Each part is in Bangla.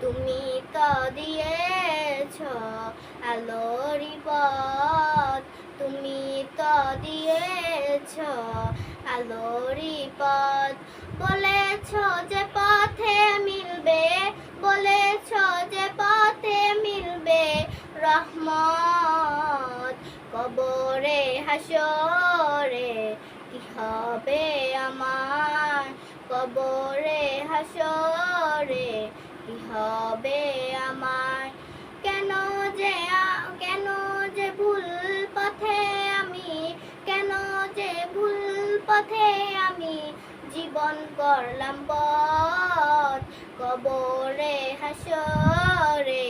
তুমি তো দিয়েছ আলোরি পথ। তুমি তো দিয়েছ আলোরি পথ। বলেছ যে পথে মিলবে, বলেছ যে পথে মিলবে রহমত। কবরে হাসরে কি হবে আমার? কবরে হাসরে কি হবে আমার? কেন যে কেন যে ভুল পথে আমি? কেন যে ভুল পথে আমি জীবন করলাম পথ? কবরে হাসরে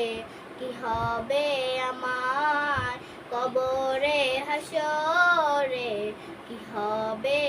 কি হবে আমার? কবরে হাসরে কি হবে